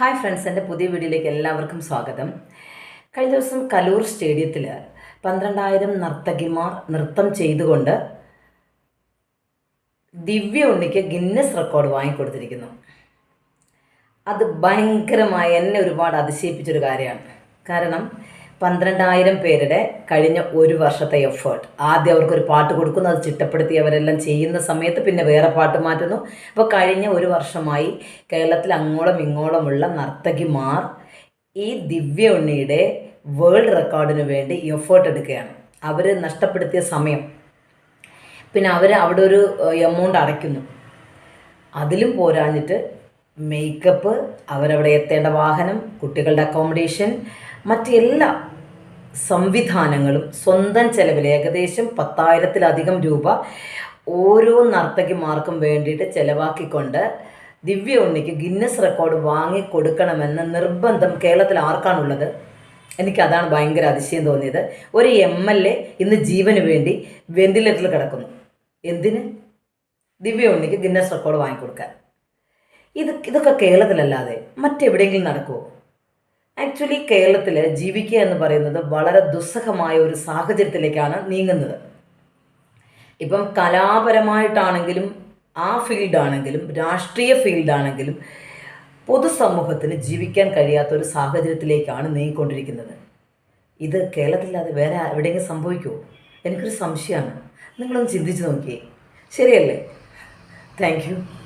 Hi friends എന്റെ പുതിയ വീഡിയോയിലേക്ക് എല്ലാവർക്കും സ്വാഗതം. കഴിഞ്ഞ ദിവസം കലൂർ സ്റ്റേഡിയത്തിൽ പന്ത്രണ്ടായിരം നർത്തകിമാർ നൃത്തം ചെയ്തുകൊണ്ട് ദിവ്യ ഉണ്ണിക്ക് ഗിന്നസ് റെക്കോർഡ് വാങ്ങിക്കൊടുത്തിരിക്കുന്നു. അത് ഭയങ്കരമായി എന്നെ ഒരുപാട് അതിശയിപ്പിച്ചൊരു കാര്യമാണ്. കാരണം പന്ത്രണ്ടായിരം പേരുടെ കഴിഞ്ഞ ഒരു വർഷത്തെ എഫേർട്ട് ആദ്യം അവർക്കൊരു പാട്ട് കൊടുക്കുന്നു അത് ചിട്ടപ്പെടുത്തി അവരെല്ലാം ചെയ്യുന്ന സമയത്ത് പിന്നെ വേറെ പാട്ട് മാറ്റുന്നു. അപ്പോൾ കഴിഞ്ഞ ഒരു വർഷമായി കേരളത്തിൽ അങ്ങോളം ഇങ്ങോളമുള്ള നർത്തകിമാർ ഈ ദിവ്യ ഉണ്ണിയുടെ വേൾഡ് റെക്കോർഡിന് വേണ്ടി എഫേർട്ട് എടുക്കുകയാണ്. അവർ നഷ്ടപ്പെടുത്തിയ സമയം. പിന്നെ അവർ അവിടെ ഒരു എമൗണ്ട് അടയ്ക്കുന്നു. അതിലും പോരാഞ്ഞിട്ട് മേക്കപ്പ് അവരവിടെ എത്തേണ്ട വാഹനം കുട്ടികളുടെ അക്കോമഡേഷൻ മറ്റെല്ലാ സംവിധാനങ്ങളും സ്വന്തം ചെലവിൽ ഏകദേശം പത്തായിരത്തിലധികം രൂപ ഓരോ നർത്തകിമാർക്കും വേണ്ടിയിട്ട് ചെലവാക്കിക്കൊണ്ട് ദിവ്യ ഉണ്ണിക്ക് ഗിന്നസ് റെക്കോർഡ് വാങ്ങിക്കൊടുക്കണമെന്ന നിർബന്ധം കേരളത്തിൽ ആർക്കാണുള്ളത്? എനിക്കതാണ് ഭയങ്കര അതിശയം തോന്നിയത്. ഒരു എം എൽ എ ഇന്ന് ജീവന് വേണ്ടി വെന്റിലേറ്ററിൽ കിടക്കുന്നു. എന്തിന്? ദിവ്യ ഉണ്ണിക്ക് ഗിന്നസ് റെക്കോർഡ് വാങ്ങിക്കൊടുക്കാൻ. ഇത് ഇതൊക്കെ കേരളത്തിലല്ലാതെ മറ്റെവിടെയെങ്കിലും നടക്കുമോ ആക്ച്വലി കേരളത്തിൽ ജീവിക്കുക എന്ന് പറയുന്നത് വളരെ ദുസ്സഹമായ ഒരു സാഹചര്യത്തിലേക്കാണ് നീങ്ങുന്നത്. ഇപ്പം കലാപരമായിട്ടാണെങ്കിലും ആ ഫീൽഡാണെങ്കിലും രാഷ്ട്രീയ ഫീൽഡാണെങ്കിലും പൊതുസമൂഹത്തിന് ജീവിക്കാൻ കഴിയാത്ത ഒരു സാഹചര്യത്തിലേക്കാണ് നീങ്ങിക്കൊണ്ടിരിക്കുന്നത്. ഇത് കേരളത്തിലല്ലാതെ വേറെ എവിടെയെങ്കിലും സംഭവിക്കുമോ എനിക്കൊരു സംശയമാണ്. നിങ്ങളൊന്ന് ചിന്തിച്ച് നോക്കിയേ. ശരിയല്ലേ? താങ്ക്